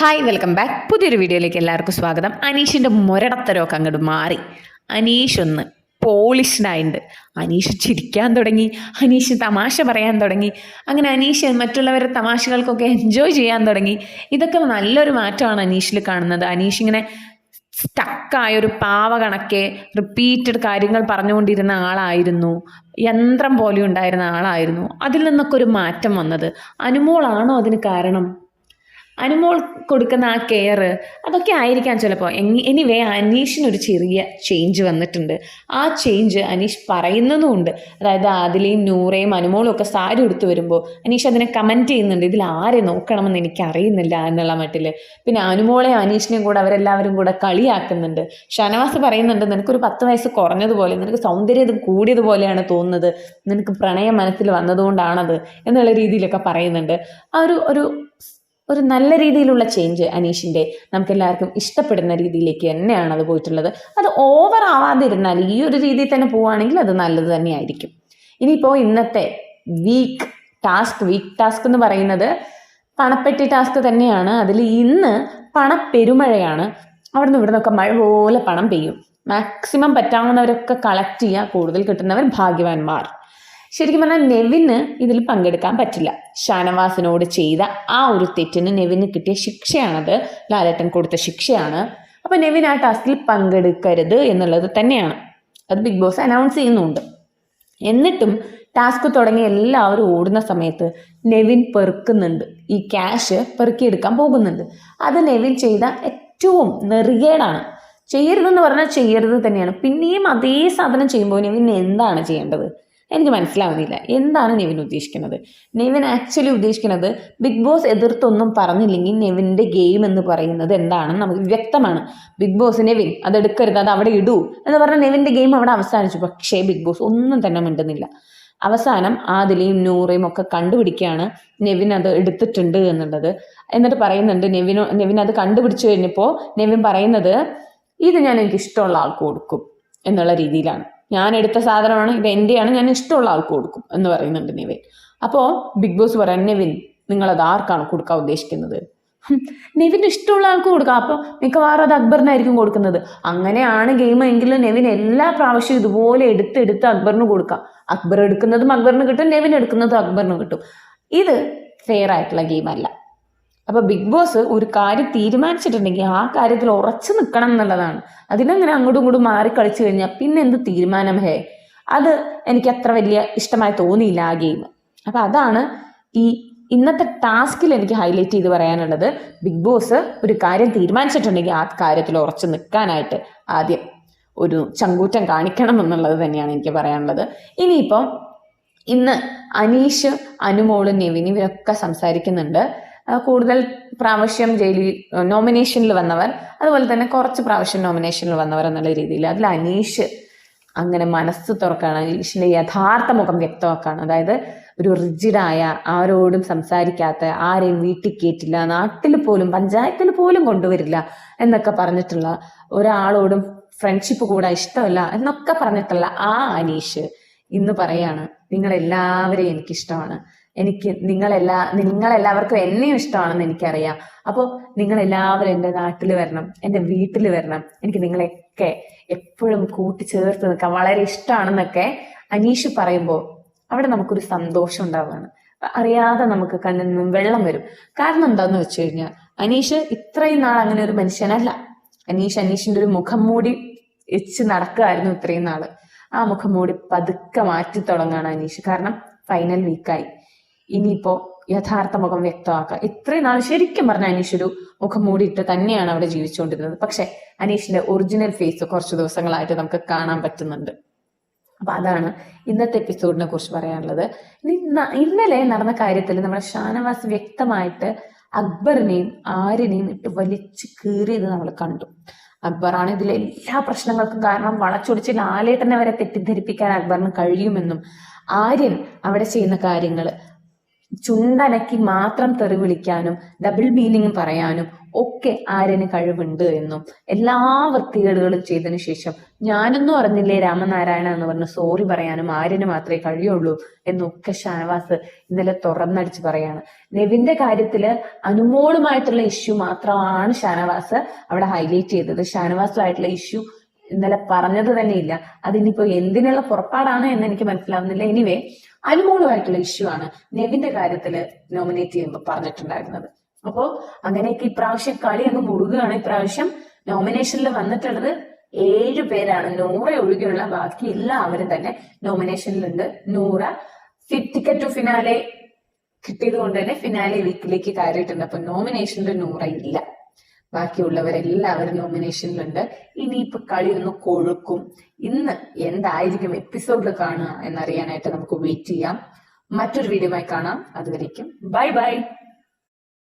Hi welcome back പുതിയൊരു വീഡിയോയിലേക്ക് എല്ലാവർക്കും സ്വാഗതം. അനീഷിന്റെ മുരടത്തരമൊക്കെ അങ്ങോട്ട് മാറി. അനീഷ് ഒന്ന് പോളിഷ്ഡായിട്ടുണ്ട് അനീഷ് ചിരിക്കാൻ തുടങ്ങി. അനീഷ് തമാശ പറയാൻ തുടങ്ങി. അങ്ങനെ അനീഷ് മറ്റുള്ളവരുടെ തമാശകൾക്കൊക്കെ എൻജോയ് ചെയ്യാൻ തുടങ്ങി. ഇതൊക്കെ നല്ലൊരു മാറ്റമാണ് അനീഷിൽ കാണുന്നത്. അനീഷ് ഇങ്ങനെ സ്റ്റക്കായ ഒരു പാവ കണക്കെ റിപ്പീറ്റഡ് കാര്യങ്ങൾ പറഞ്ഞുകൊണ്ടിരുന്ന ആളായിരുന്നു. യന്ത്രം പോലെ ഉണ്ടായിരുന്ന ആളായിരുന്നു. അതിൽ നിന്നൊക്കെ ഒരു മാറ്റം വന്നത്. അനുമോളാണോ അതിന് കാരണം? അനുമോൾ കൊടുക്കുന്ന ആ കെയർ അതൊക്കെ ആയിരിക്കാം ചിലപ്പോൾ എനിവേ അനീഷിനൊരു ചെറിയ ചേഞ്ച് വന്നിട്ടുണ്ട്. ആ ചേഞ്ച് അനീഷ് പറയുന്നതുമുണ്ട്. അതായത് ആദിലയും നൂറയും അനുമോളും ഒക്കെ സാരി എടുത്തു വരുമ്പോൾ അനീഷ് അതിനെ കമന്റ് ചെയ്യുന്നുണ്ട്. ഇതിൽ ആരെ നോക്കണമെന്ന് എനിക്ക് അറിയുന്നില്ല എന്നുള്ള മട്ടിൽ പിന്നെ അനുമോളെ അനീഷിനെയും കൂടെ അവരെല്ലാവരും കൂടെ കളിയാക്കുന്നുണ്ട്. ഷനവാസ് പറയുന്നുണ്ട് നിനക്കൊരു പത്ത് വയസ്സ് കുറഞ്ഞതുപോലെ നിനക്ക് സൗന്ദര്യം കൂടിയതുപോലെയാണ് തോന്നുന്നത്. നിനക്ക് പ്രണയം മനസ്സിൽ വന്നതുകൊണ്ടാണത് എന്നുള്ള രീതിയിലൊക്കെ പറയുന്നുണ്ട്. ആ ഒരു ഒരു ഒരു നല്ല രീതിയിലുള്ള ചേഞ്ച് അനീഷിന്റെ നമുക്ക് എല്ലാവർക്കും ഇഷ്ടപ്പെടുന്ന രീതിയിലേക്ക് തന്നെയാണ് അത് പോയിട്ടുള്ളത്. അത് ഓവർ ആവാതിരുന്നാൽ ഈ ഒരു രീതിയിൽ തന്നെ പോവുകയാണെങ്കിൽ അത് നല്ലത് തന്നെയായിരിക്കും. ഇനിയിപ്പോൾ ഇന്നത്തെ വീക്ക് ടാസ്ക് വീക്ക് ടാസ്ക് എന്ന് പറയുന്നത് പണപ്പെട്ടി ടാസ്ക് തന്നെയാണ്. അതിൽ ഇന്ന് പണപ്പെരുമഴയാണ്. അവിടെ നിന്ന് ഇവിടെ നിന്നൊക്കെ മഴ പോലെ പണം പെയ്യും. മാക്സിമം പറ്റാവുന്നവരൊക്കെ കളക്ട് ചെയ്യുക കൂടുതൽ കിട്ടുന്നവർ ഭാഗ്യവാന്മാർ. ശരിക്കും പറഞ്ഞാൽ നെവിന് ഇതിൽ പങ്കെടുക്കാൻ പറ്റില്ല. ഷാനവാസിനോട് ചെയ്ത ആ ഒരു തെറ്റിന് നെവിന് കിട്ടിയ ശിക്ഷയാണത്. ലാലേട്ടൻ കൊടുത്ത ശിക്ഷയാണ്. അപ്പോൾ നെവിൻ ആ ടാസ്കിൽ പങ്കെടുക്കരുത് എന്നുള്ളത് തന്നെയാണ്. അത് ബിഗ് ബോസ് അനൗൺസ് ചെയ്യുന്നുണ്ട്. എന്നിട്ടും ടാസ്ക് തുടങ്ങി എല്ലാവരും ഓടുന്ന സമയത്ത് നെവിൻ പെറുക്കുന്നുണ്ട്. ഈ ക്യാഷ് പെറുക്കിയെടുക്കാൻ പോകുന്നുണ്ട്. അത് നെവിൻ ചെയ്ത ഏറ്റവും നെറുകേടാണ്. ചെയ്യരുതെന്ന് പറഞ്ഞാൽ ചെയ്യരുത് തന്നെയാണ്. പിന്നെയും അതേ സാധനം ചെയ്യുമ്പോൾ നെവിൻ എന്താണ് ചെയ്യേണ്ടത്? എനിക്ക് മനസ്സിലാവുന്നില്ല. എന്താണ് നെവിൻ ഉദ്ദേശിക്കുന്നത്? നെവിൻ ആക്ച്വലി ഉദ്ദേശിക്കുന്നത് ബിഗ് ബോസ് എതിർത്തൊന്നും പറഞ്ഞില്ലെങ്കിൽ നെവിന്റെ ഗെയിം എന്ന് പറയുന്നത് എന്താണെന്ന് നമുക്ക് വ്യക്തമാണ്. ബിഗ് ബോസ് നെവിൻ അത് എടുക്കരുത് അത് അവിടെ ഇടൂ എന്ന് പറഞ്ഞാൽ നെവിന്റെ ഗെയിം അവിടെ അവസാനിച്ചു. പക്ഷേ ബിഗ് ബോസ് ഒന്നും തന്നെ മിണ്ടുന്നില്ല. അവസാനം ആദിലയും നൂറയും ഒക്കെ കണ്ടുപിടിക്കുകയാണ് നെവിൻ അത് എടുത്തിട്ടുണ്ട് എന്നുള്ളത്. എന്നിട്ട് പറയുന്നുണ്ട് നെവിനോ നെവിൻ അത് കണ്ടുപിടിച്ചു കഴിഞ്ഞപ്പോൾ നെവിൻ പറയുന്നത് ഇത് ഞാൻ എനിക്ക് ഇഷ്ടമുള്ള ആൾക്ക് കൊടുക്കും എന്നുള്ള രീതിയിലാണ്. ഞാൻ എടുത്ത സാധനമാണ് ഇത് എന്റെയാണ് ഞാൻ ഇഷ്ടമുള്ള ആൾക്ക് കൊടുക്കും എന്ന് പറയുന്നുണ്ട് നിവിൻ. അപ്പോൾ ബിഗ് ബോസ് പറയാൻ നിവിൻ നിങ്ങളത് ആർക്കാണ് കൊടുക്കാൻ ഉദ്ദേശിക്കുന്നത്? നെവിന് ഇഷ്ടമുള്ള ആൾക്ക് കൊടുക്കാം. അപ്പോൾ മിക്കവാറും അത് അക്ബറിനായിരിക്കും കൊടുക്കുന്നത്. അങ്ങനെയാണ് ഗെയിം എങ്കിൽ നെവിൻ എല്ലാ പ്രാവശ്യവും ഇതുപോലെ എടുത്തെടുത്ത് അക്ബറിന് കൊടുക്കാം അക്ബർ എടുക്കുന്നതും അക്ബറിന് കിട്ടും നെവിൻ എടുക്കുന്നതും അക്ബറിന് കിട്ടും. ഇത് ഫെയർ ആയിട്ടുള്ള ഗെയിമല്ല അപ്പോൾ ബിഗ് ബോസ് ഒരു കാര്യം തീരുമാനിച്ചിട്ടുണ്ടെങ്കിൽ ആ കാര്യത്തിൽ ഉറച്ചു നിൽക്കണം എന്നുള്ളതാണ്. അതിനങ്ങനെ അങ്ങോട്ടും ഇങ്ങോട്ടും മാറി കളിച്ചു കഴിഞ്ഞാൽ പിന്നെ എന്ത് തീരുമാനം? ഹേ അത് എനിക്ക് അത്ര വലിയ ഇഷ്ടമായി തോന്നിയില്ല ആ ഗെയിം. അപ്പോൾ അതാണ് ഈ ഇന്നത്തെ ടാസ്കിൽ എനിക്ക് ഹൈലൈറ്റ് ചെയ്ത് പറയാനുള്ളത്. ബിഗ് ബോസ് ഒരു കാര്യം തീരുമാനിച്ചിട്ടുണ്ടെങ്കിൽ ആ കാര്യത്തിൽ ഉറച്ചു നിൽക്കാനായിട്ട് ആദ്യം ഒരു ചങ്കൂറ്റം കാണിക്കണം എന്നുള്ളത് തന്നെയാണ് എനിക്ക് പറയാനുള്ളത്. ഇനിയിപ്പം ഇന്ന് അനീഷ് അനുമോൾ നെവിൻ ഇവരൊക്കെ സംസാരിക്കുന്നുണ്ട്. കൂടുതൽ പ്രാവശ്യം ജയിലിൽ നോമിനേഷനിൽ വന്നവർ അതുപോലെ തന്നെ കുറച്ച് പ്രാവശ്യം നോമിനേഷനിൽ വന്നവർ എന്നുള്ള രീതിയിൽ അതിൽ അനീഷ് അങ്ങനെ മനസ്സ് തുറക്കാണ് അനീഷിന്റെ യഥാർത്ഥ മുഖം വ്യക്തമാക്കാണ് അതായത് ഒരു റിജിഡായ ആരോടും സംസാരിക്കാത്ത ആരെയും വീട്ടിൽ കയറ്റില്ല നാട്ടിൽ പോലും പഞ്ചായത്തിൽ പോലും കൊണ്ടുവരില്ല എന്നൊക്കെ പറഞ്ഞിട്ടുള്ള ഒരാളോടും ഫ്രണ്ട്ഷിപ്പ് കൂടാൻ ഇഷ്ടമല്ല എന്നൊക്കെ പറഞ്ഞിട്ടുള്ള ആ അനീഷ് ഇന്ന് പറയാണ് നിങ്ങളെല്ലാവരെയും എനിക്കിഷ്ടമാണ്. എനിക്ക് നിങ്ങളെല്ലാ നിങ്ങളെല്ലാവർക്കും എന്നെയും ഇഷ്ടമാണെന്ന് എനിക്കറിയാം. അപ്പോൾ നിങ്ങളെല്ലാവരും എന്റെ നാട്ടിൽ വരണം എന്റെ വീട്ടിൽ വരണം. എനിക്ക് നിങ്ങളെയൊക്കെ എപ്പോഴും കൂട്ടിച്ചേർത്ത് നിൽക്കാൻ വളരെ ഇഷ്ടമാണെന്നൊക്കെ അനീഷ് പറയുമ്പോൾ അവിടെ നമുക്കൊരു സന്തോഷം ഉണ്ടാവുകയാണ്. അറിയാതെ നമുക്ക് കണ്ണിൽ നിന്നും വെള്ളം വരും. കാരണം എന്താന്ന് വെച്ച് കഴിഞ്ഞാൽ അനീഷ് ഇത്രയും നാൾ അങ്ങനെ ഒരു മനുഷ്യനല്ല. അനീഷ് അനീഷിന്റെ ഒരു മുഖം മൂടി വെച്ച് നടക്കുകയായിരുന്നു ഇത്രയും നാൾ. ആ മുഖം മൂടി പതുക്കെ മാറ്റി തുടങ്ങാണ് അനീഷ്. കാരണം ഫൈനൽ വീക്കായി ഇനിയിപ്പോ യഥാർത്ഥ മുഖം വ്യക്തമാക്കുക ഇത്രയും നാൾ ശരിക്കും പറഞ്ഞ അനീഷ് ഒരു മുഖം മൂടിയിട്ട് തന്നെയാണ് അവിടെ ജീവിച്ചുകൊണ്ടിരുന്നത്. പക്ഷെ അനീഷിന്റെ ഒറിജിനൽ ഫേസ് കുറച്ച് ദിവസങ്ങളായിട്ട് നമുക്ക് കാണാൻ പറ്റുന്നുണ്ട്. അപ്പൊ അതാണ് ഇന്നത്തെ എപ്പിസോഡിനെ കുറിച്ച് പറയാനുള്ളത്. ഇന്നലെ നടന്ന കാര്യത്തിൽ നമ്മുടെ ഷാനവാസ് വ്യക്തമായിട്ട് അക്ബറിനെയും ആര്യനെയും ഇട്ട് വലിച്ചു കീറിയത് നമ്മൾ കണ്ടു. അക്ബറാണ് ഇതിലെ എല്ലാ പ്രശ്നങ്ങൾക്കും കാരണം വളച്ചൊടിച്ച് ലാലേട്ടനെ വരെ തെറ്റിദ്ധരിപ്പിക്കാൻ അക്ബറിന് കഴിയുമെന്നും ആര്യൻ അവിടെ ചെയ്യുന്ന കാര്യങ്ങൾ ചുണ്ടനക്കി മാത്രം തെറി വിളിക്കാനും ഡബിൾ മീനിങ് പറയാനും ഒക്കെ ആര്യന് കഴിവുണ്ട് എന്നും എല്ലാ വൃത്തികേടുകളും ചെയ്തതിനു ശേഷം ഞാനൊന്നും അറിഞ്ഞില്ലേ രാമനാരായണ എന്ന് പറഞ്ഞ് സോറി പറയാനും ആര്യന് മാത്രമേ കഴിയുള്ളൂ എന്നൊക്കെ ഷാനവാസ് ഇന്നലെ തുറന്നടിച്ച് പറയാണ്. നെവിന്റെ കാര്യത്തിൽ അനുമോളുമായിട്ടുള്ള ഇഷ്യൂ മാത്രമാണ് ഷാനവാസ് അവിടെ ഹൈലൈറ്റ് ചെയ്തത്. ഷാനവാസുമായിട്ടുള്ള ഇഷ്യൂ ഇന്നലെ പറഞ്ഞത് തന്നെ ഇല്ല അതിനിപ്പോ എന്തിനുള്ള പുറപ്പാടാണ് എന്ന് എനിക്ക് മനസ്സിലാവുന്നില്ല. എനിവേ അനുമോളുമായിട്ടുള്ള ഇഷ്യൂ ആണ് നെവിന്റെ കാര്യത്തിൽ നോമിനേറ്റ് ചെയ്യുമ്പോൾ പറഞ്ഞിട്ടുണ്ടായിരുന്നത്. അപ്പോ അങ്ങനെയൊക്കെ ഇപ്രാവശ്യം കളി അങ്ങ് മുറുകയാണ് ഇപ്രാവശ്യം നോമിനേഷനിൽ വന്നിട്ടുള്ളത് ഏഴ് പേരാണ്. നൂറ ഒഴികെയുള്ള ബാക്കി എല്ലാവരും തന്നെ നോമിനേഷനിലുണ്ട് നൂറ. ടിക്കറ്റ് ടു ഫിനാലെ കിട്ടിയത് കൊണ്ട് തന്നെ ഫിനാലെ വീക്കിലേക്ക് കയറിയിട്ടുണ്ട്. അപ്പൊ നോമിനേഷനിൽ നൂറ ഇല്ല. ബാക്കിയുള്ളവരെല്ലാവരും നോമിനേഷനിലുണ്ട് ഇനിയിപ്പോ കളി ഒന്ന് കൊഴുക്കും. ഇന്ന് എന്തായിരിക്കും എപ്പിസോഡിൽ കാണുക എന്നറിയാനായിട്ട് നമുക്ക് വെയിറ്റ് ചെയ്യാം. മറ്റൊരു വീഡിയോമായി കാണാം. അതുവരേക്കും ബൈ ബൈ